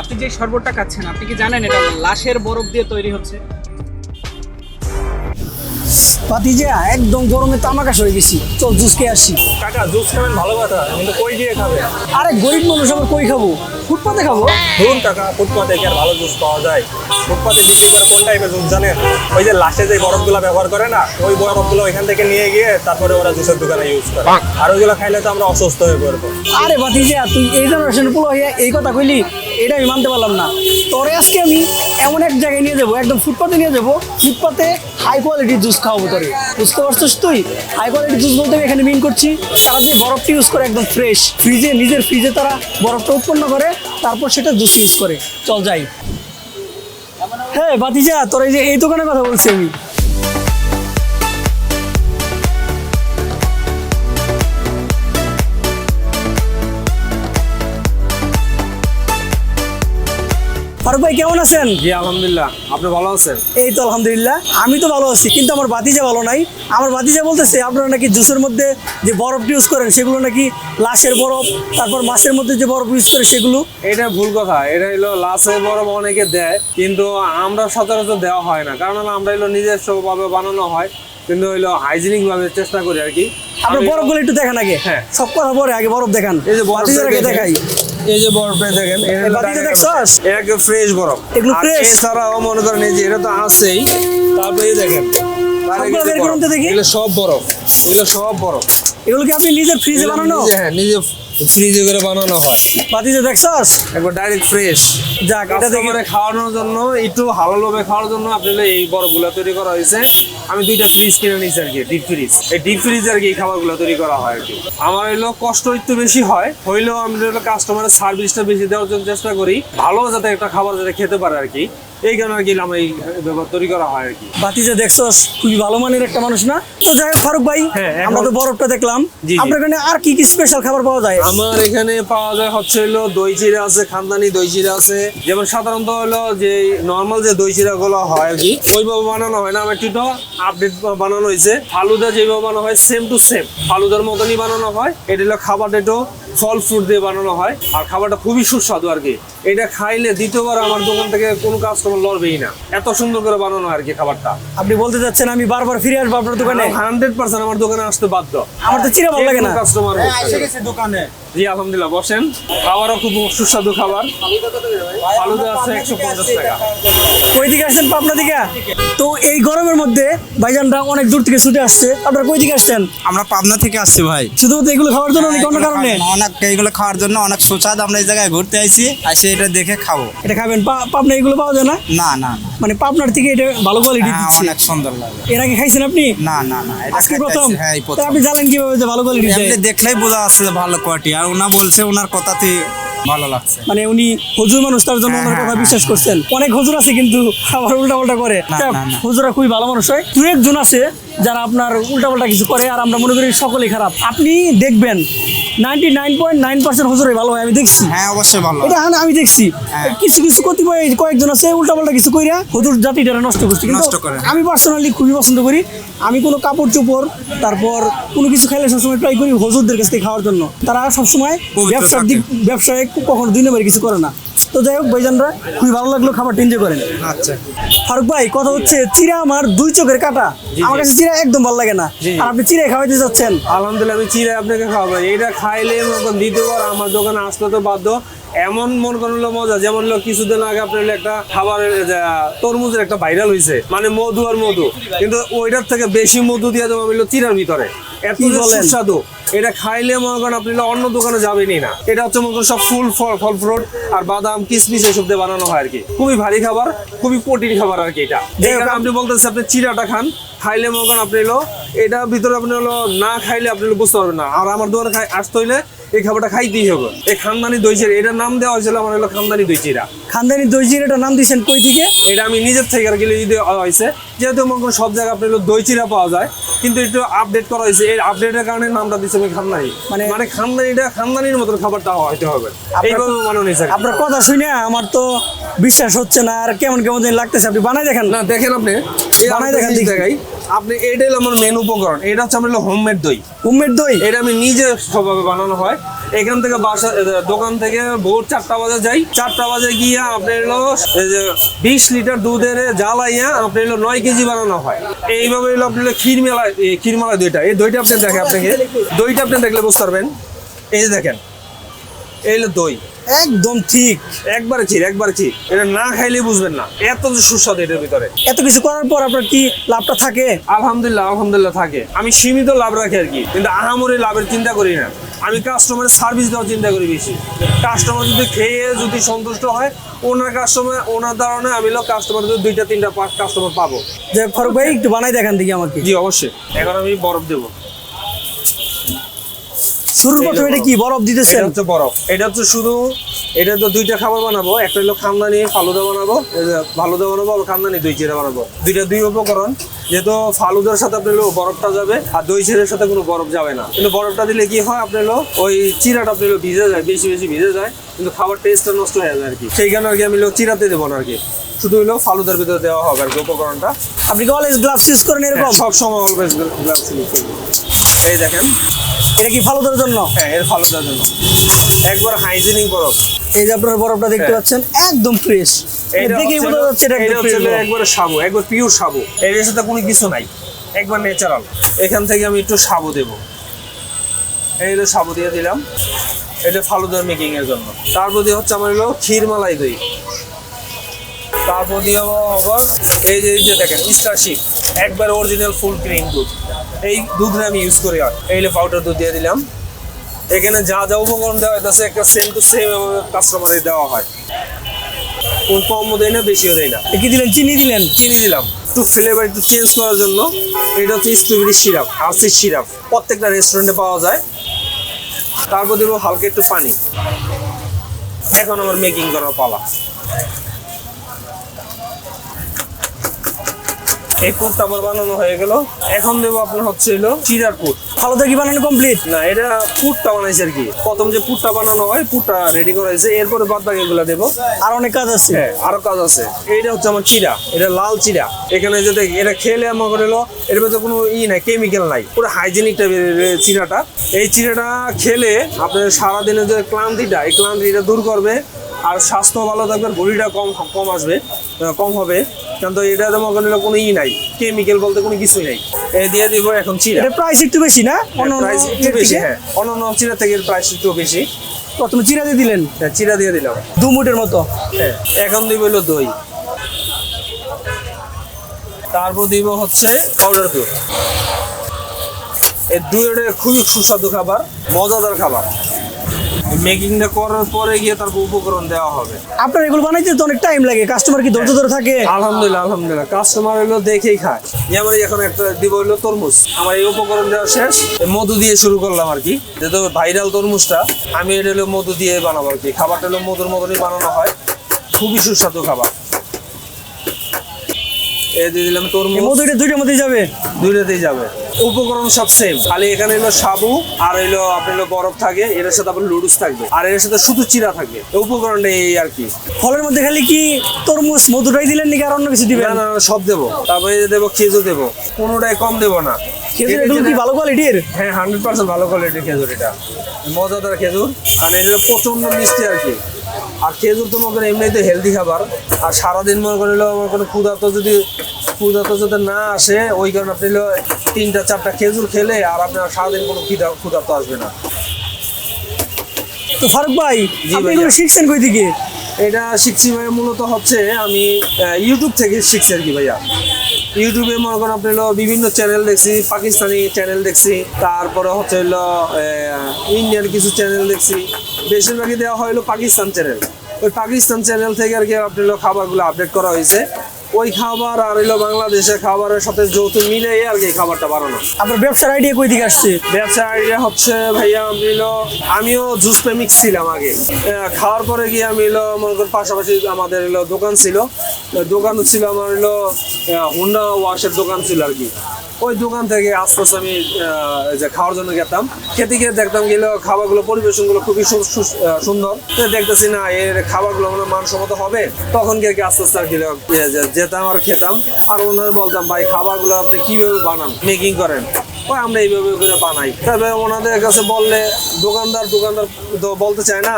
আপনি যে শরবতটা খাচ্ছেন আপনি কি জানেন এটা লাশের বরফ দিয়ে তৈরি হচ্ছে? ভাতিজা একদম গরমে তামাকাশ হয়ে গেছি। চল জুস খেয়ে আসি। কাকা জুস খাবেন ভালো কথা কিন্তু কই দিয়ে খাবেন? আরে গরিব মানুষ আবার কই খাব? ফুটপাতে খাব? ধরুন কাকা ফুটপাতে কি আর ভালো জুস পাওয়া যায়? ফুটপাতে বিক্রি করে কোন টাইপের জুস জানেন? ওই যে লাস্টে যে বরফগুলো ব্যবহার করে না ওই বরফগুলো ওইখান থেকে নিয়ে গিয়ে তারপরে ওরা জুসের দোকানে ইউজ করে। আর ওইগুলো খাইলে তো আমরা অসুস্থ হয়ে পড়ব। আরে ভাতিজা তুই এই জেনারেশনের পুরো হয়ে এই কথা কইলি এটা আমি মানতে পারলাম না। তোরে আজকে আমি এমন এক জায়গায় নিয়ে যাব, একদম ফুটপাতে নিয়ে যাব, ফুটপাতে হাই কোয়ালিটির জুস খাওয়াবো তোরে। বুঝতে পারছিস তুই? হাই কোয়ালিটির জুস বলতে আমি এখানে মিন করছি, তারা যে বরফটা ইউজ করে একদম ফ্রেশ ফ্রিজে নিজের ফ্রিজে তারা বরফটা উৎপন্ন করে, তারপর সেটা জুস ইউজ করে। চল যাই। হ্যাঁ বাতিজা তোর এই যে এই দোকানের কথা বলছি আমি। ফারুক ভাই কেমন আছেন? জি আলহামদুলিল্লাহ। আপনি ভালো আছেন? এই তো আলহামদুলিল্লাহ। আমি তো ভালো আছি কিন্তু আমার বাতিজা ভালো নাই। আমার বাতিজা বলতেছে আপনারা নাকি জুসের মধ্যে যে বরফ ইউজ করেন সেগুলো নাকি লাশের বরফ তারপর মাছের মধ্যে যে বরফ ইউজ করে সেগুলো? এটা ভুল কথা। এটা হলো লাসে বরফ অনেকে দেয় কিন্তু আমরা সচরাচর দেওয়া হয় না। কারণ আমরা হলো নিজস্ব ভাবে বানানো হয় কিন্তু হইল হাইজিনিক ভাবে চেষ্টা করি আর কি। আপনার আমি- বরফগুলো একটু দেখান আগে। হ্যাঁ। সব কথা পরে আগে বরফ দেখান। এই যে দেখেন। দেখাই। এই যে বরফে দেখেন এটা এই বাতিটা দেখছস? এটা একদম ফ্রেশ বরফ। এগুলো ফ্রেশ। এছাড়াও মনে করেন এই যে এটা তো আছেই। তারপরে এই দেখেন সব বরফ। এগুলো সব বরফ। এগুলো কি আপনি নিজের ফ্রিজে বানানো? হ্যাঁ নিজে ফ্রিজে করে বানানো হয়। বাতিজা দেখছস? একবার ডাইরেক্ট ফ্রেশ যাক এটা দেখে। খাওয়ানোর জন্য একটু হালালোভাবে খাওয়ানোর জন্য আপনি হলো এই বরফগুলো তৈরি করা হয়েছে। আমি দুইটা ফ্রিজ কিনে নিয়েছি আর কি ডিপ ফ্রিজ এই ডিপ ফ্রিজ আর কি এই খাবারগুলো তৈরি করা হয় আর কি। আমার হলো কষ্ট একটু বেশি হয় হইলেও আমি কাস্টমারের সার্ভিসটা বেশি দেওয়ার জন্য চেষ্টা করি ভালো যাতে একটা খাবার যাতে খেতে পারে আর কি। এই কারণে আর কি আমার এই ব্যবহার তৈরি করা হয় আর কি। বাতিজা দেখছস খুবই ভালো মানের একটা মানুষ না? তো যাই হোক ফারুক ভাই হ্যাঁ, আমরা তো বরফটা দেখলাম। আপনার এখানে আর কি কি স্পেশাল খাবার পাওয়া যায়? আমার এখানে পাওয়া যায় হচ্ছে হলো দই চিরা আছে খানদানি দই চিরা আছে। যেমন সাধারণত হলো যে নর্মাল যে দই চিরা গুলো হয় আর কি ওইভাবে বানানো হয় না। আমার একটু আপডেট বানানো হয়েছে। ফালুদা যেভাবে বানানো হয় সেম টু সেম ফালুদার মতনই বানানো হয়। এটা হলো খাবারটা একটু ফল ফ্রুট দিয়ে বানানো হয়। আর খাবারটা খুবই সুস্বাদু আর কি। এটা খাইলে দ্বিতীয়বার আমার দোকান থেকে কোনো কাস্টমার লড়বেই না। এত সুন্দর করে বানানো আর কি খাবারটা। আপনি বলতে চাচ্ছেন আমি বারবার ফিরে আসব আপনার দোকানে? হান্ড্রেড পার্সেন্ট আমার দোকানে আসতে বাধ্য। আমার তো চিরা ভালো লাগে না। কাস্টমার দোকানে। জি আলহামদুলিল্লাহ বসেন। খাবারও খুব সুস্বাদু খাবার। ফালুদা আছে একশো পঞ্চাশ টাকা। কই দিকে আসছেন পাবনা দিকে? তো এই গরমের মধ্যে ভাইজানরা অনেক দূর থেকে ছুটে আসছে। আপনারা কই দিকে আসছেন? আমরা পাবনা থেকে আসছি ভাই। শুধুমাত্র এগুলো খাওয়ার জন্য নাকি অন্য কারণে? অনেক এইগুলো খাওয়ার জন্য অনেক সুস্বাদ। আমরা এই জায়গায় ঘুরতে আইছি এসে এটা দেখে খাব। এটা খাবেন? পা- পাবনা এগুলো পাওয়া যায় না? না না না। মানে পাবনার থেকে এটা ভালো কোয়ালিটি হ্যাঁ, দিচ্ছে। অনেক সুন্দর লাগে। এর আগে খাইছেন আপনি? না না না এটা আজকে খাইতে প্রথম। হ্যাঁ এই আপনি জানেন কীভাবে যে ভালো কোয়ালিটি এমনি দেখলেই বোঝা যাচ্ছে যে ভালো কোয়ালিটি আর ওনা বলছে ওনার কথাতে ভালো লাগছে। মানে উনি হুজুর মানুষ তার জন্য হ্যাঁ, ওনার কথা হ্যাঁ, বিশ্বাস করছেন। অনেক হুজুর আছে কিন্তু আবার উল্টা পাল্টা করে। না, না, না। হুজুরা খুবই ভালো মানুষ হয়। দু একজন আছে যারা আপনার উল্টা পাল্টা কিছু করে আর আমরা মনে করি সকলেই খারাপ। আপনি দেখবেন ninety nine point nine percent হুজুরাই ভালো হয় আমি দেখছি। হ্যাঁ অবশ্যই ভালো। এটা হ্যাঁ আমি দেখছি। কিছু কিছু কতিপয় কয়েকজন আছে কিছু কইরা হুজুর জাতিটা নষ্ট করছে। নষ্ট করে। আমি পার্সোনালি খুবই পছন্দ করি। আমি কোনো কাপড় চোপড় তারপর কোনো কিছু খাইলে সবসময় ট্রাই করি হুজুরদের কাছ থেকে খাওয়ার জন্য। তারা সবসময় ব্যবসার দিক ব্যবসায় কখনো দুই নম্বরে কিছু করে না। তো যাই হোক ভাইজানরা খুবই ভালো লাগল খাবারটা এনজয় করেন। আচ্ছা। ফারুক ভাই কথা হচ্ছে চিরা আমার দুই চোখের কাটা। আমার কাছে চিরা একদম ভালো লাগে না। আর আপনি চিরা খাওয়াইতে যাচ্ছেন আলহামদুলিল্লাহ আমি চিরা আপনাকে খাওয়াবো। এটা খাইলে দ্বিতীয়বার আমার দোকানে আসতে তো বাধ্য। এমন মন করেন হলো মজা যেমন হলো কিছুদিন আগে আপনার একটা খাবারের তরমুজের একটা ভাইরাল হয়েছে মানে মধু আর মধু। কিন্তু ওইটার থেকে বেশি মধু দিয়ে দেবো আমি হলো চিরার ভিতরে। এত? সুস্বাদু। এটা খাইলে মনে করেন আপনি অন্য দোকানে যাবেনই না। এটা হচ্ছে মনে করেন সব ফুল ফল ফল ফ্রুট আর বাদাম কিসমিস এসব দিয়ে বানানো হয় আর কি। খুবই ভারী খাবার খুবই প্রোটিন খাবার আর কি এটা। আপনি বলতেছেন আপনি চিরাটা খান খাইলে মনে করেন আপনি হলো এটা ভিতরে আপনি হলো না খাইলে আপনি বুঝতে পারবেন না। আর আমার দোকানে খাই আসতে হইলে এই খাবারটা খাইতেই হবে। এই খানদানি দই চিরা এটার নাম দেওয়া হয়েছিল আমার হলো খানদানি দই চিরা খানদানি দই চিরাটা নাম দিয়েছেন কই থেকে? এটা আমি নিজের থেকে আর কি হয়েছে। যেহেতু মনে করেন সব জায়গায় আপনার দই চিরা পাওয়া যায় কিন্তু একটু আপডেট করা হয়েছে। এই আপডেটের কারণে নামটা দিচ্ছে আমি খানদানি। মানে- মানে খানদানিটা খানদানির মতন খাবারটা হইতে হবে। এইভাবে বানানো হয়েছে আপনার কথা শুনে আমার তো বিশ্বাস হচ্ছে না। আর কেমন কেমন লাগতেছে আপনি বানাই দেখেন। না দেখেন আপনি। বানাই দেখেন দেখাই। আপনি এটাই আমার মেন উপকরণ। এটা হচ্ছে আমার হোমমেড দই। হোমমেড দই? এটা আমি নিজে সবভাবে বানানো হয়। এখান থেকে বাসা দোকান থেকে ভোর চারটা বাজে যাই। চারটা বাজে গিয়ে আপনি যে বিশ লিটার দুধের জ্বালাইয়া আপনি হলো নয় কেজি বানানো হয়। এইভাবে হলো আপনি ক্ষীর মেলা এই ক্ষীর মেলা দইটা। এই দইটা আপনি দেখেন আপনাকে। দইটা আপনি দেখলে বুঝতে পারবেন। এই যে দেখেন এই হলো দই। একদম ঠিক। একবারে ঠিক একবারে ঠিক। এটা না খাইলে বুঝবেন না। এত যে সুস্বাদু এটার ভিতরে। এত কিছু করার পর আপনার কি লাভটা থাকে? আলহামদুলিল্লাহ আলহামদুলিল্লাহ থাকে। আমি সীমিত লাভ রাখি আর কি কিন্তু আহামরি লাভের চিন্তা করি না। আমি কাস্টমারের সার্ভিস দেওয়ার চিন্তা করি বেশি। কাস্টমার যদি খেয়ে যদি সন্তুষ্ট হয় ওনার কাস্টমার ওনার দ্বারা আমি লোক কাস্টমার যদি দুইটা তিনটা কাস্টমার পাবো। যে ফারুক ভাই একটু বানাই দেখান দেখি আমাকে। জি অবশ্যই। এখন আমি বরফ দেবো। শুরুর প্রথমে এটা কি বরফ। দিতেছেন? এটা হচ্ছে বরফ। এটা হচ্ছে শুধু এটা তো দুইটা খাবার বানাবো। একটা হলো খান্দানি ফালুদা বানাবো। ফালুদা বানাবো আর খান্দানি দই চিড়া বানাবো। দুইটা দুই উপকরণ। যেহেতু ফালুদার সাথে আপনি বরফটা যাবে আর দই চিড়ের সাথে কোনো বরফ যাবে না। কিন্তু বরফটা দিলে কি হয় আপনি ওই চিরাটা আপনি ভিজে যায় বেশি বেশি ভিজে যায় কিন্তু খাবার টেস্টটা নষ্ট হয়ে যায় আর কি। সেই কারণে আর কি আমি চিরাতে দেবো না আর কি। শুধু হলো ফালুদার ভিতরে দেওয়া হবে আর কি উপকরণটা। আপনি কি অলওয়েজ গ্লাভস ইউজ করেন এরকম? সব সময় অলওয়েজ এই দেখেন এটা কি ফালুদার জন্য? হ্যাঁ এর ফালুদার জন্য। একবার হাইজিনিক বরফ। এই যে আপনার বরফটা দেখতে হ্যাঁ। পাচ্ছেন একদম ফ্রেশ দেখেই বোঝা যাচ্ছে এটা এটা একদম হচ্ছে ফ্রেশ হলো একবারে সাবু একবার পিওর সাবু। এর সাথে কোনো কিছু নাই। একবার ন্যাচারাল এখান থেকে আমি একটু সাবু দেব। এই হলো সাবু দিয়ে দিলাম। এটা ফালুদার মেকিং এর জন্য। তারপর দিয়ে হচ্ছে আমার হলো ক্ষীর মালাই দই। তারপর দিয়ে আবার এই যে এই যে দেখেন স্টারশিপ একবার অরিজিনাল ফুল ক্রিম দুধ। এই দুধটা আমি ইউজ করি। আর এই হলো পাউডার দুধ দিয়ে দিলাম। এখানে যা যা উপকরণ দেওয়া হইতেছে একটা সেম টু সেম কাস্টমারে দেওয়া হয়। কোন কমও দেয় না বেশিও দেয় না। কি দিলেন? চিনি দিলেন? চিনি দিলাম। একটু ফ্লেভার একটু চেঞ্জ করার জন্য এটা হচ্ছে স্ট্রবেরি সিরাপ আরসির সিরাপ প্রত্যেকটা রেস্টুরেন্টে পাওয়া যায়। তারপর দেবো হালকা একটু পানি। এখন আমার মেকিং করার পালা। এই পুরটা আমার বানানো হয়ে গেল। এখন দেবো আপনার হচ্ছে হলো চিরার পুর। ফালুদা কি বানানো কমপ্লিট না এটা পুরটা বানাইছে আর কি। প্রথম যে পুরটা বানানো হয় পুরটা রেডি করা হয়েছে। এরপরে বাদ বাকি এগুলো দেবো। আর অনেক কাজ আছে। হ্যাঁ আরও কাজ আছে। এইটা হচ্ছে আমার চিরা এটা লাল চিরা এখানে যদি এটা খেলে আমার করে হলো এর মধ্যে কোনো ই নাই কেমিক্যাল নাই। পুরো হাইজেনিক টাইপের চিরাটা এই চিরাটা খেলে আপনার সারাদিনের যে ক্লান্তিটা এই ক্লান্তিটা দূর করবে। আর স্বাস্থ্য ভালো থাকবে বডিটা কম কম আসবে কম হবে। কিন্তু এটা মনে করেন কোনো ই নাই কেমিক্যাল বলতে কোনো কিছুই নাই। এই দিয়ে দিব এখন চিরা। এটা প্রাইস একটু বেশি না? অন্য অন্য প্রাইস একটু বেশি? হ্যাঁ অন্য চিরা থেকে প্রাইস একটু বেশি। প্রথমে চিরা দিয়ে দিলেন? হ্যাঁ, চিরা দিয়ে দিলাম। দু মুটের মতো? হ্যাঁ, এখন দিব হলো দই। তারপর দিব হচ্ছে পাউডার দুধ এই দুইটা খুবই সুস্বাদু খাবার মজাদার খাবার। মেকিংটা করার পরে গিয়ে তারপর উপকরণ দেওয়া হবে। আপনার এগুলো বানাইতে তো অনেক টাইম লাগে কাস্টমার কি ধৈর্য ধরে থাকে? আলহামদুলিল্লাহ আলহামদুলিল্লাহ। কাস্টমার হলো দেখেই খায়। যেমন এখন একটা দিব হলো তরমুজ। আমার এই উপকরণ দেওয়া শেষ। মধু দিয়ে শুরু করলাম আর কি। যেহেতু ভাইরাল তরমুজটা আমি এটা হলো মধু দিয়ে বানাবো আর কি। খাবারটা হলো মধুর মতনই বানানো হয়। খুবই সুস্বাদু খাবার। এই দিয়ে দিলাম তরমুজ। মধুটা দুইটার মধ্যে যাবে? দুইটাতেই যাবে। উপকরণ সব সেম খালি এখানে হলো সাবু আর হলো আপনার হলো বরফ থাকে এর সাথে আপনার লুডুস থাকবে। আর এর সাথে শুধু চিরা থাকবে। এই উপকরণটা এই আর কি। ফলের মধ্যে খালি কি তরমুজ মধুটাই দিলেন নাকি আর অন্য কিছু দিবেন? না সব দেবো। তারপরে দেবো খেজুর দেবো। কোনোটাই কম দেবো না। খেজুর এগুলো কি ভালো কোয়ালিটির হ্যাঁ হান্ড্রেড পার্সেন্ট ভালো কোয়ালিটির খেজুর এটা। মজাদার খেজুর। আর এটা প্রচণ্ড মিষ্টি আর কি। আর খেজুর তো মনে করেন এমনিতে হেলদি খাবার। আর সারাদিন মনে করেন মনে করেন ক্ষুধার্ত যদি ক্ষুধার্ত যদি না আসে ওই কারণে আপনি তিনটা চারটা খেজুর খেলে আর আপনার সারাদিন কোনো খিদা ক্ষুধার্ত আসবে না। তো ফারুক ভাই আপনি এগুলো শিখছেন কই থেকে? এটা শিখছি ভাইয়া মূলত হচ্ছে আমি ইউটিউব থেকে শিখছি আর কি ভাইয়া। ইউটিউবে মনে করেন আপনি বিভিন্ন চ্যানেল দেখছি পাকিস্তানি চ্যানেল দেখছি তারপরে হচ্ছে হলো ইন্ডিয়ান কিছু চ্যানেল দেখছি। বেশিরভাগই দেওয়া হয় হলো পাকিস্তান চ্যানেল ওই পাকিস্তান চ্যানেল থেকে আর কি আপনার খাবারগুলো আপডেট করা হয়েছে ওই খাবার আর হলো বাংলাদেশের খাবারের সাথে যৌথ মিলে আর কি খাবারটা বানানো। আপনার ব্যবসার আইডিয়া কই থেকে আসছে? ব্যবসার আইডিয়া হচ্ছে ভাইয়া আমি হলো আমিও জুস প্রেমিক ছিলাম আগে। খাওয়ার পরে গিয়ে আমি হলো মনে করেন পাশাপাশি আমাদের হলো দোকান ছিল। দোকান ছিল আমার হলো হুন্ডা ওয়াশের দোকান ছিল আর কি। ওই দোকান থেকে আস্তে আস্তে আমি যে খাওয়ার জন্য গেতাম। খেতে গিয়ে দেখতাম গেলে খাবারগুলো পরিবেশনগুলো খুবই সুন্দর। দেখতেছি না এর খাবারগুলো মানে মানসম্মত হবে? তখন গিয়ে কি আস্তে আস্তে আর কি যেতাম আর খেতাম আর ওনাদের বলতাম ভাই খাবারগুলো আপনি কীভাবে বানান? মেকিং করেন। ওই আমরা এইভাবে করে বানাই। তবে ওনাদের কাছে বললে দোকানদার দোকানদার তো বলতে চায় না।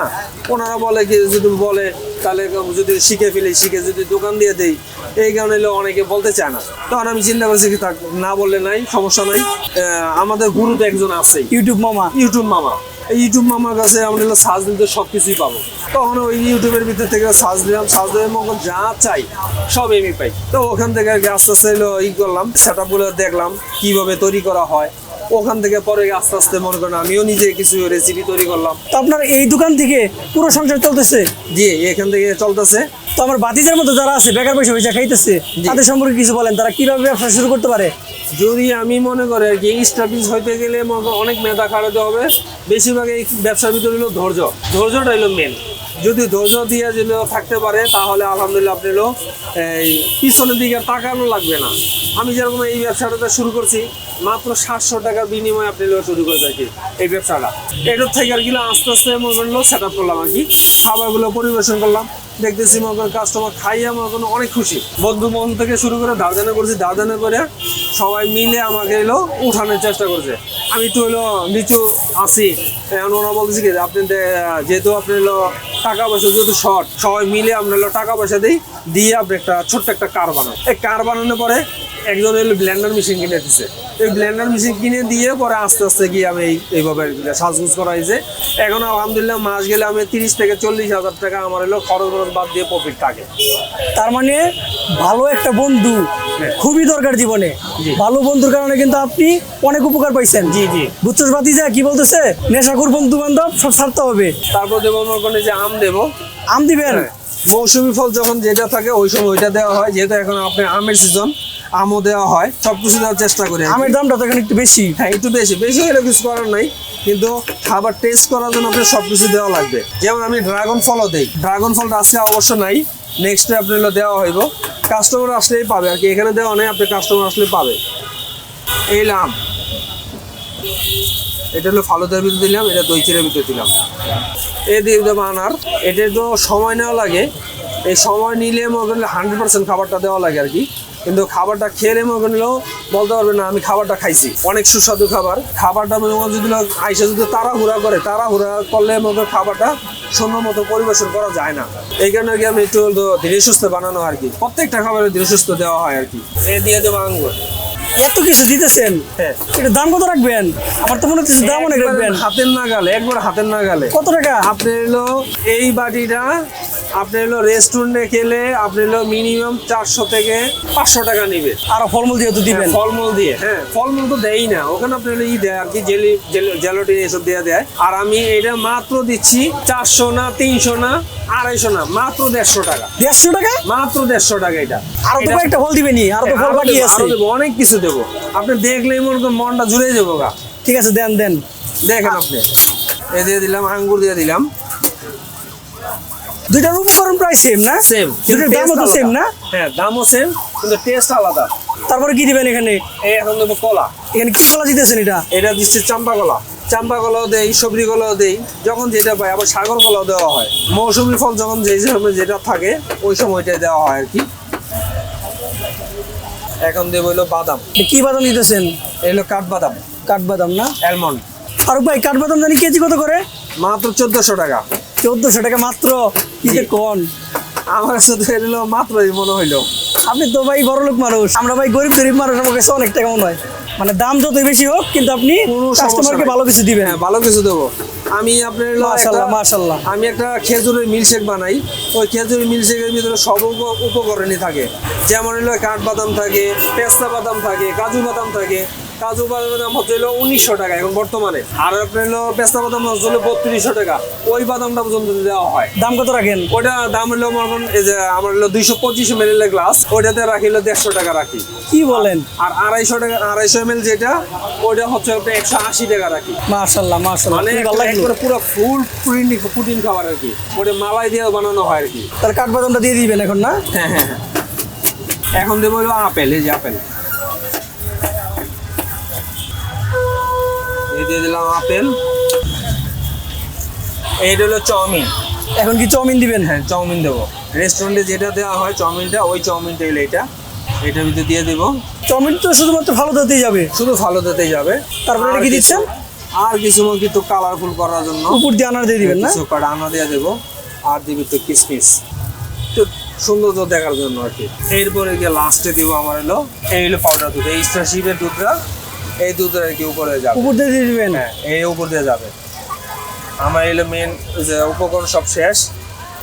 ওনারা বলে কি যদি বলে তাহলে যদি শিখে ফেলি শিখে যদি দোকান দিয়ে দেই। এই কারণে অনেকে বলতে চায় না। তখন আমি চিন্তা করছি কি থাক না বললে নাই সমস্যা নাই। আমাদের গুরু তো একজন আছে। ইউটিউব মামা। ইউটিউব মামা। ইউটিউব মামার কাছে আমরা সার্চ দিতে সব কিছুই পাবো। তখন ওই ইউটিউবের ভিতর থেকে সার্চ দিলাম সার্চ দিয়ে মখন যা চাই সব এমনি পাই। তো ওখান থেকে আস্তে আস্তে ই করলাম সেট আপগুলো দেখলাম, কীভাবে তৈরি করা হয়। ওখান থেকে পরে আস্তে আস্তে মনে করেন আমিও নিজে কিছু রেসিপি তৈরি করলাম। তো আপনার এই দোকান থেকে পুরো সংসার চলতেছে? জি এখান থেকে চলতেছে। তো আমার বাতিজার মতো যারা আছে বেকার পয়সা পয়সা খাইতেছে তাদের সম্পর্কে কিছু বলেন তারা কীভাবে ব্যবসা শুরু করতে পারে? যদি আমি মনে করি আর কি স্টাবলিশ হইতে গেলে অনেক মেধা খাটাতে হবে। বেশিরভাগ এই ব্যবসার ভিতরে হলো ধৈর্য। ধৈর্যটা হলো মেন যদি ধৈর্য দিয়ে যদি থাকতে পারে, তাহলে আলহামদুলিল্লাহ আপনি হলো এই পিছনের দিকে তাকানো লাগবে না। আমি যেরকম এই ব্যবসাটা শুরু করছি, মাত্র সাতশো টাকার বিনিময়ে আপনি শুরু করে থাকি এই ব্যবসাটা। এটার থেকে আর কি আস্তে আস্তে মনে করেন সেট আপ করলাম আর কি। খাবারগুলো পরিবেশন করলাম, দেখতেছি মনে করেন কাস্টমার খাইয়ে মনে করেন অনেক খুশি। বন্ধু মন থেকে শুরু করে দাওদানা করছি দাওদানা করে সবাই মিলে আমাকে এলো উঠানোর চেষ্টা করছে। আমি একটু হলো নিচু আসি এখন ওরা বলতেছি কি, আপনি যেহেতু আপনি হলো টাকা পয়সা যেহেতু শর্ট সবাই মিলে আমরা টাকা পয়সা দিই। দিয়ে আপনি একটা ছোট্ট একটা কার বানান। এই কার বানানোর পরে একজন হলো ব্লেন্ডার মেশিন কিনে দিচ্ছে এই ব্লেন্ডার মেশিন কিনে দিয়ে পরে আস্তে আস্তে গিয়ে আমি এই- এইভাবে সাজগুজ করা হয়েছে। এখন আলহামদুলিল্লাহ মাস গেলে আমি তিরিশ থেকে চল্লিশ হাজার টাকা আমার হলো খরচ খরচ বাদ দিয়ে প্রফিট থাকে। তার মানে ভালো একটা বন্ধু খুবই দরকার জীবনে। ভালো বন্ধুর কারণে কিন্তু আপনি অনেক উপকার পাইছেন। জি জি। বুঝছোস বাতিজা কি বলতেছে? নেশাখুর বন্ধু বান্ধব সব ছাড়তে হবে। তারপর দেবো মনে যে আম দেবো। আম দিবেন? হ্যাঁ। মৌসুমি ফল যখন যেটা থাকে ওই সময় ওইটা দেওয়া হয় যেহেতু এখন আপনার আমের সিজন আমও দেওয়া হয় সব কিছু দেওয়ার চেষ্টা করি আমের দামটা তো এখন একটু বেশি। হ্যাঁ একটু বেশি। বেশি হলে কিছু করার নাই কিন্তু খাবার টেস্ট করার জন্য আপনার সব কিছু দেওয়া লাগবে। যেমন আমি ড্রাগন ফলও দিই। ড্রাগন ফলটা আজকে অবশ্য নাই নেক্সট ডে আপনার দেওয়া হইব। কাস্টমার আসলেই পাবে আর কি। এখানে দেওয়া নেই আপনি কাস্টমার আসলে পাবে। এই লাম এটা হলো ফালুদার ভিতরে দিলাম, এটা দই চিড়ের ভিতরে দিলাম। এ দিয়ে দেবো আনার। এটা তো সময় নেওয়া লাগে। এই সময় নিলে মনে হান্ড্রেড পার্সেন্ট খাবারটা দেওয়া লাগে আর কি। কিন্তু খাবারটা খেলে মনে করলেও বলতে পারবে না, আমি খাবারটা খাইছি। অনেক সুস্বাদু খাবার। খাবারটা মনে যদি আইসা যদি তাড়াহুড়া করে, তাড়াহুড়া করলে মনে খাবারটা সুন্দর মতো পরিবেশন করা যায় না। এই কারণে আমি একটু ধীরে সুস্থ বানানো আর কি। প্রত্যেকটা খাবারে ধীরে সুস্থ দেওয়া হয় আর কি। এ দিয়ে দেবো আঙ্গুর। এত কিছু দিতেছেন? হ্যাঁ। এটা দাম কত রাখবেন? আমার তো মনে হচ্ছে দাম অনেক রাখবেন। হাতের হাতের নাগালে একবার হাতের নাগালে। কত টাকা? আপনি এলো এই বাটিটা আপনি হলো রেস্টুরেন্টে খেলে আপনি হলো মিনিমাম চারশো থেকে পাঁচশো টাকা নিবে। আর ফলমূল যেহেতু দিবেন? ফলমূল দিয়ে। হ্যাঁ। ফলমূল তো দেয়ই না। ওখানে আপনি হলো ই দেয় আর কি জেলি জেলোটি এসব দেওয়া দেয়। আর আমি এটা মাত্র দিচ্ছি চারশো না তিনশো না আড়াইশো না মাত্র দেড়শো টাকা। দেড়শো টাকা? মাত্র দেড়শো টাকা এটা। আরও তো কয়েকটা ফল দিবেনি? আরও তো ফল আরও বাকি আছে? অনেক কিছু দেবো। আপনি দেখলেই মনে মনটা জুড়ে যাব গা। ঠিক আছে দেন দেন। দেখেন আপনি। এ দিয়ে দিলাম আঙ্গুর দিয়ে দিলাম। দুইটার উপকরণ প্রায় সেম না? সেম দুইটার দামও তো সেম না? হ্যাঁ দামও সেম কিন্তু টেস্ট আলাদা। তারপরে কি দিবেন এখানে? এই এখন দেবো কলা। এখানে কি কলা দিতেছেন এটা? এটা দিচ্ছে চাম্পা কলা। চাম্পা কলাও দেই সবজি কলাও দেই যখন যেটা পাই আবার সাগর কলাও দেওয়া হয়। মৌসুমি ফল যখন যে সময় যেটা থাকে ওই সময়টাই দেওয়া হয় আর কি। এখন দেবো হলো বাদাম। কি বাদাম দিতেছেন? এগুলো কাঠবাদাম। কাঠবাদাম না? অ্যালমন্ড। ফারুক ভাই কাঠবাদাম জানি কেজি কত করে? মাত্র চোদ্দশো টাকা। চোদ্দশো টাকা মাত্র? কি যে জি। কোন? আমার সাথে এলো মাত্রই মনে হইল। আপনি তো ভাই বড় লোক মানুষ আমরা ভাই গরিব গরিব মানুষ আমার কাছে অনেক টাকা মনে হয়। মানে দাম যতই বেশি হোক কিন্তু আপনি কাস্টমারকে ভালো কিছু দিবেন। হ্যাঁ ভালো কিছু দেবো। আমি আপনার একটা- মাশাআল্লাহ। আমি একটা খেজুরের মিল্কশেক বানাই। ওই খেজুরের মিল্কশেকের ভিতরে সব উপ- উপকরণই থাকে। যেমন হলো কাঠবাদাম থাকে পেস্তা বাদাম থাকে কাজু বাদাম থাকে। কাজু বাদামের দাম হচ্ছে হলো উনিশশো টাকা এখন বর্তমানে। আর আপনার হলো পেস্তা বাদাম হচ্ছে হলো বত্রিশশো টাকা। ওই বাদামটা পর্যন্ত দেওয়া হয়। দাম কত রাখেন? ওটা দাম হলো মনে এই যে আমার হলো দুইশো পঁচিশ এম এল গ্লাস ওইটাতে রাখি হলো দেড়শো টাকা রাখি। কি বলেন? আর আড়াইশো টাকা আড়াইশো এম এল যেটা ওইটা হচ্ছে আপনার একশো আশি টাকা রাখি। মাশাল্লাহ মাশাল্লাহ মানে পুরো ফুল প্রোটিন প্রোটিন খাবার আর কি। ওটা মালাই দিয়ে বানানো হয় আর কি। তাহলে কাঠবাদামটা দিয়ে দিবেন এখন না? হ্যাঁ হ্যাঁ হ্যাঁ। এখন দেবো হলো আপেল এই যে আপেল। দিয়ে দিলাম আপেল। এইটা হলো চাউমিন। এখন কি চাউমিন দিবেন? হ্যাঁ চাউমিন দেবো। রেস্টুরেন্টে যেটা দেওয়া হয় চাউমিনটা ওই চাউমিনটা এলো এটা। এটার ভিতরে দিয়ে দেবো। চাউমিন তো শুধুমাত্র ভালো দিতেই যাবে। শুধু ফালুদাতেই যাবে। তারপরে এটা আর কি দিচ্ছেন? আর কিছু কিন্তু কালারফুল করার জন্য। উপর দিয়ে আনার দিয়ে দিবেন না? কিছু কটা আনা দিয়ে দেবো। আর দিবি তো কিসমিস। তো সৌন্দর্য দেখার জন্য আর কি। এরপরে গিয়ে লাস্টে দিব আমার হলো এই হলো পাউডার দুধ। এই স্টারশিপের দুধটা এই দুধটা আর কি উপরে যাবে? উপর দিয়ে দিয়ে দিবেন হ্যাঁ এই উপর দিয়ে যাবে। আমার এলো মেন যে উপকরণ সব শেষ।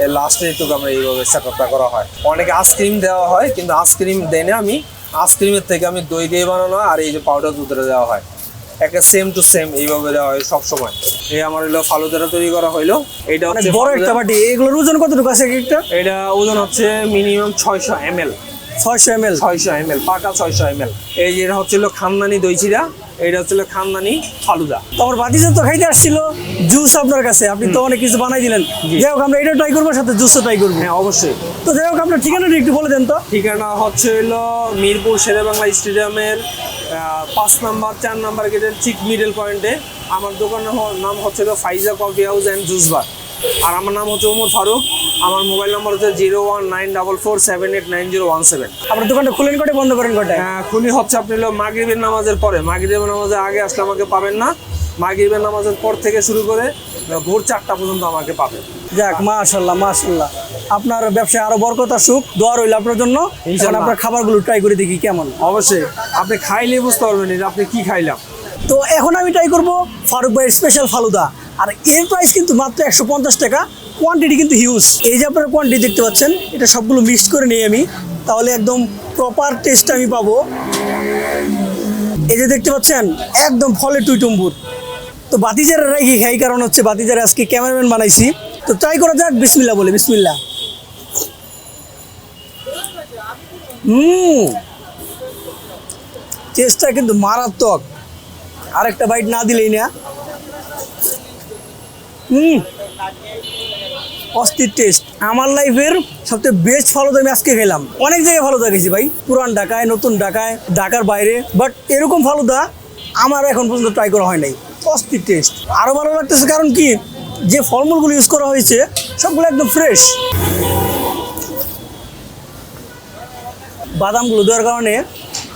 এই লাস্টে একটু আমরা এইভাবে সেটআপটা করা হয়। অনেকে আইসক্রিম দেওয়া হয় কিন্তু আইসক্রিম দেনে আমি আইসক্রিমের থেকে আমি দই দিয়ে বানানো আর এই যে পাউডার দুধটা দেওয়া হয়। একটা সেম টু সেম এইভাবে দেওয়া হয় সব সময় এই আমার হলো ফালুদাটা তৈরি করা হইল এইটা অনেক হচ্ছে বড় একটা বাটি এগুলোর ওজন কতটুকু আছে একটা? এটা ওজন হচ্ছে মিনিমাম ছয়শো এম এল ছয়শো এম এল ছয়শো এম এল পাকা ছয়শো এম এল এই যে এটা হচ্ছিল খানদানি দই চিরা এইটা হচ্ছিল খানদানি ফালুদা। তো আমার বাতিজা তো খাইতে আসছিল। জুস আপনার কাছে আপনি তো অনেক কিছু বানাই দিলেন। যাই হোক আমরা এটা ট্রাই করব সাথে জুসও ট্রাই করব। হ্যাঁ অবশ্যই। তো যাই হোক আপনার ঠিকানাটা একটু বলে দেন তো। ঠিকানা হচ্ছে হলো মিরপুর শেরেবাংলা স্টেডিয়ামের পাঁচ নাম্বার চার নাম্বার গেটের ঠিক মিডল পয়েন্টে আমার দোকানের নাম হচ্ছে Faiza coffee house and juice bar. আর আমার নাম হচ্ছে ওমর ফারুক। আমার মোবাইল নাম্বার হচ্ছে zero one nine double four seven eight nine zero one seven. আপনার দোকানটা খুলেন কটে বন্ধ করেন কটে? খুনি হচ্ছে আপনি হলো মাগরিবের নামাজের পরে। মাগরিবের নামাজের আগে আসলে আমাকে পাবেন না। মাগরিবের নামাজের পর থেকে শুরু করে ভোর চারটা পর্যন্ত আমাকে পাবেন। যাক মাশাল্লাহ মাশাল্লাহ আপনার ব্যবসায় আরও বরকত আসুক দোয়া রইল আপনার জন্য। আপনার খাবারগুলো ট্রাই করে দেখি কেমন। অবশ্যই। আপনি খাইলে বুঝতে পারবেন আপনি কি খাইলাম। তো এখন আমি ট্রাই করব ফারুক ভাইয়ের স্পেশাল ফালুদা। আর এর প্রাইস কিন্তু মাত্র একশো পঞ্চাশ টাকা কোয়ান্টিটি কিন্তু হিউজ এই যে আপনারা কোয়ান্টিটি দেখতে পাচ্ছেন, এটা সবগুলো মিক্সড করে নিই আমি, তাহলে একদম প্রপার টেস্ট আমি পাবো। এই যে দেখতে পাচ্ছেন, একদম ফলে টুইটুম্বুর তো বাতিজারা রাখি খাই কারণ হচ্ছে, বাতিজারা আজকে ক্যামেরাম্যান বানাইছি। তো ট্রাই করা যাক বিসমিল্লা বলে বিসমিল্লা হুম। টেস্টটা কিন্তু মারাত্মক। আরেকটা বাইট না দিলেই না। হুম। অস্থির টেস্ট আমার লাইফের সবচেয়ে বেস্ট ফালুদা আমি আজকে খেলাম। অনেক জায়গায় ফালুদা খেয়েছি ভাই। পুরান ঢাকায়, নতুন ঢাকায়, ঢাকার বাইরে। বাট এরকম ফালুদা আমার এখন পর্যন্ত ট্রাই করা হয় নাই। অস্থির টেস্ট আরও ভালো লাগতেছে কারণ কি? যে ফলমূলগুলো ইউজ করা হয়েছে, সবগুলো একদম ফ্রেশ বাদামগুলো দেওয়ার কারণে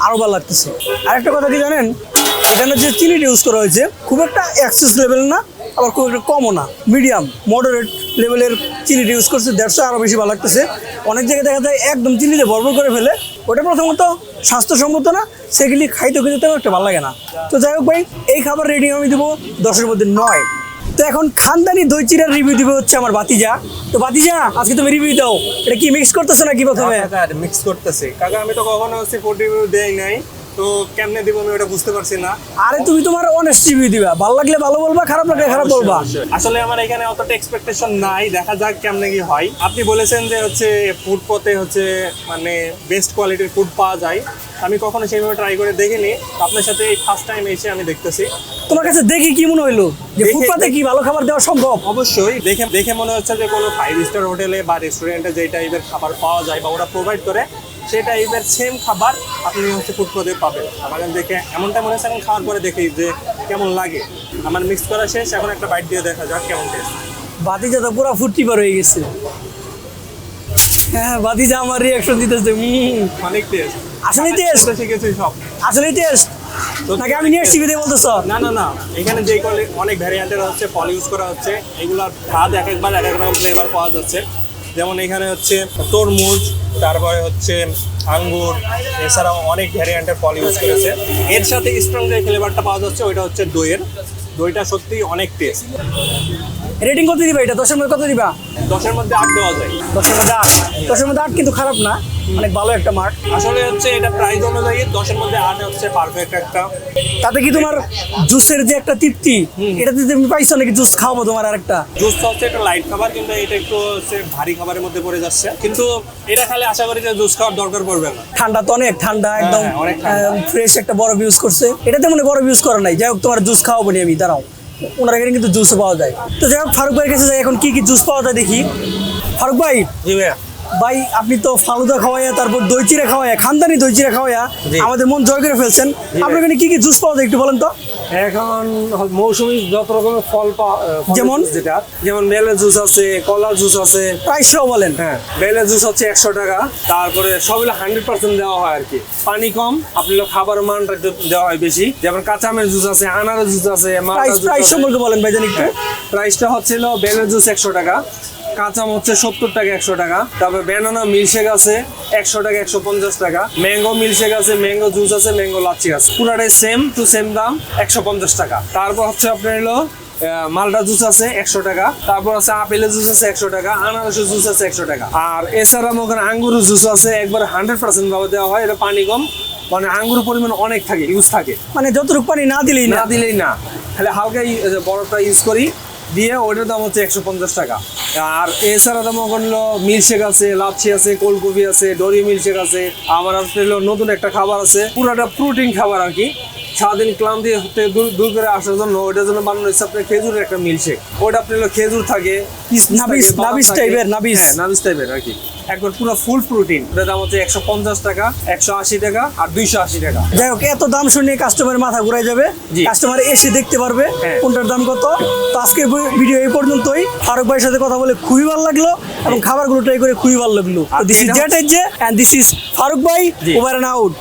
আরও ভালো লাগতেছে। আরেকটা কথা কি জানেন? এখানে যে চিনিটা ইউজ করা হয়েছে, খুব একটা অ্যাক্সেস লেভেল না, আবার খুব একটা কমও না। মিডিয়াম মডারেট লেভেলের চিনিটা ইউজ করছে, দেড়শো আরও বেশি ভালো লাগতেছে। অনেক জায়গায় দেখা যায় একদম চিনিতে ভরপুর করে ফেলে, ওটা প্রথমত স্বাস্থ্যসম্মত না সেগুলি খাইতে খেতে তেমন একটা ভালো লাগে না। তো যাই হোক ভাই, এই খাবার রেডিং আমি দেবো দশের মধ্যে নয়। তো এখন খানদানি দই চিরার রিভিউ দিবে হচ্ছে আমার বাতিজা তো বাতিজা আজকে তুমি রিভিউ দাও। এটা কি মিক্স করতেছো নাকি প্রথমে? মিক্স করতেছে। কাকা, আমি তো কখনো ফুড রিভিউ দেই নাই। তো কেমনে দিব আমি ওটা বুঝতে পারছি না। আরে তুমি তোমার অনেস্ট রিভিউ দিবা। ভালো লাগলে ভালো বলবা খারাপ লাগলে খারাপ বলবা। আসলে আমার এখানে অতটা এক্সপেকটেশন নাই দেখা যাক কেমনে কি হয়। আপনি বলেছেন যে হচ্ছে ফুড পথে হচ্ছে মানে বেস্ট কোয়ালিটির ফুড পাওয়া যায়। আমি কখনো সেইভাবে ট্রাই করে দেখিনি। আপনার সাথে এই ফার্স্ট টাইম এসে আমি দেখতেছি। তোমার কাছে দেখি কি মনে হইল? যে ফুটপাতে কি ভালো খাবার দেওয়া সম্ভব? অবশ্যই দেখে দেখে মনে হচ্ছে যে কোনো ফাইভ স্টার হোটেলে বা রেস্টুরেন্টে যে টাইপের খাবার পাওয়া যায় বা ওরা প্রোভাইড করে সেই টাইপের সেম খাবার আপনি হচ্ছে ফুড পাবেন। আমার দেখে এমনটা মনে হচ্ছে এখন খাওয়ার পরে দেখি যে কেমন লাগে। আমার মিক্স করা শেষ এখন একটা বাইট দিয়ে দেখা যাক কেমন টেস্ট বাতিজা তো পুরো ফুটি পার হয়ে গেছে। হ্যাঁ বাতিজা আমার রিয়াকশন দিতেছে অনেক টেস্ট আসলে টেস্ট শিখেছি সব। আসলে টেস্ট নাকি আমি নিয়ে টিভি দিয়ে বলতেছ? না না না। এখানে যে কলে অনেক ভ্যারিয়েন্টের হচ্ছে ফল ইউজ করা হচ্ছে। এগুলার স্বাদ এক একবার এক এক রকম ফ্লেভার পাওয়া যাচ্ছে। যেমন এখানে হচ্ছে তরমুজ, তারপরে হচ্ছে আঙ্গুর, এছাড়াও অনেক ভ্যারিয়েন্টের ফল ইউজ করেছে। এর সাথে স্ট্রং যে ফ্লেভারটা পাওয়া যাচ্ছে, ওইটা হচ্ছে দইয়ের। দইটা সত্যি অনেক টেস্ট রেটিং কত দিবা এটা? দশের মধ্যে কত দিবা? দশের মধ্যে আট দেওয়া যায়। দশের মধ্যে আট। দশের মধ্যে আট কিন্তু খারাপ না অনেক ভালো একটা মার্ক আসলে হচ্ছে এটা প্রাইস অনুযায়ী দশের মধ্যে আট হচ্ছে পারফেক্ট একটা। তাতে কি তোমার জুসের যে একটা তৃপ্তি এটাতে তুমি পাইছো নাকি? জুস খাওয়াবো তোমার আরেকটা। জুস হচ্ছে একটা লাইট খাবার কিন্তু এটা একটু হচ্ছে ভারী খাবারের মধ্যে পড়ে যাচ্ছে। কিন্তু এটা খালে আশা করি যে জুস খাওয়ার দরকার পড়বে না। ঠান্ডা তো অনেক ঠান্ডা একদম হ্যাঁ, ঠান্ডা। ফ্রেশ একটা বরফ ইউজ করছে। এটাতে মনে বরফ ইউজ করা নাই। যাই হোক তোমার জুস খাওয়াবো নি আমি দাঁড়াও। ওনার এখানে কিন্তু জুসও পাওয়া যায়। তো যাই হোক, ফারুক ভাইয়ের কাছে যাই, এখন কি কি জুস পাওয়া যায় দেখি। ফারুক ভাই? জি ভাইয়া। ভাই আপনি তো ফালুদা খাওয়াইয়া তারপর দই চিড়া খাওয়াইয়া খানদানি দই চিড়া খাওয়াইয়া আমাদের মন জয় করে ফেলছেন। আপনার এখানে কি কি জুস পাওয়া যায় একটু বলেন তো? এখন মৌসুমি যত রকমের ফল পাওয়া যেমন? যেটা যেমন মেলের জুস আছে কলার জুস আছে। প্রাইসটাও বলেন। হ্যাঁ বেলের জুস হচ্ছে একশো টাকা তারপরে সবগুলো হান্ড্রেড পার্সেন্ট দেওয়া হয় আর কি। পানি কম আপনি খাবার মানটা দেওয়া হয় বেশি। যেমন কাঁচামের জুস আছে আনারের জুস আছে প্রাইস। সম্পর্কে বলেন ভাইজান একটু। প্রাইসটা হচ্ছে হলো বেলের জুস একশো টাকা। কাঁচাম হচ্ছে সত্তর টাকা একশো টাকা। তারপরে ব্যানানা মিল্কশেক আছে একশো টাকা একশো পঞ্চাশ টাকা। ম্যাঙ্গো মিল্কশেক আছে ম্যাঙ্গো জুস আছে ম্যাঙ্গো লাচ্ছি আছে। পুরাটাই সেম টু সেম দাম একশো পঞ্চাশ টাকা। তারপর হচ্ছে আপনার হলো আহ, মালটা জুস আছে একশো টাকা। তারপর আছে আপেলের জুস আছে একশো টাকা আনারসের জুস আছে একশো টাকা। আর এছাড়া করেন আঙ্গুরের জুস আছে একবার হান্ড্রেড পার্সেন্ট ভাবে দেওয়া হয় এটা পানি কম। মানে আঙ্গুরের পরিমাণ অনেক থাকে ইউজ থাকে। মানে যতটুকু পানি না দিলেই না। দিলেই না। খালি হালকা বরফটা ইউজ করি দিয়ে ওটার দাম হচ্ছে একশো পঞ্চাশ টাকা। আর এছাড়া দাম হলো মিল্কশেক আছে লাচ্ছি আছে কোলকপি আছে ডরি মিল্কশেক আছে আবার আসতে হলো নতুন একটা খাবার আছে পুরোটা প্রোটিন খাবার আর কি। সারাদিন ক্লান্তি হতে দূর দূর করে আসার জন্য ওটার জন্য বানানো হচ্ছে আপনার খেজুরের একটা মিল্কশেক ওটা আপনার খেজুর থাকে নাবিস- নাবিস টাইপের, নাবিস। হ্যাঁ নাবিস টাইপের আর কি। একবার পুরো ফুল প্রোটিন ওটার দাম হচ্ছে একশো পঞ্চাশ টাকা একশো আশি টাকা আর দুইশো আশি টাকা। যাই হোক এত দাম শুনে কাস্টমার মাথা ঘুরাই যাবে। কাস্টমার এসে দেখতে পারবে হ্যাঁ। কোনটার দাম কত। তো আজকের ভিডিও এই পর্যন্তই। ফারুক ভাইয়ের সাথে কথা বলে খুবই ভালো লাগল এবং খাবারগুলো ট্রাই করে খুবই ভালো লাগল। This is that and this is Faruk ভাই। Over and out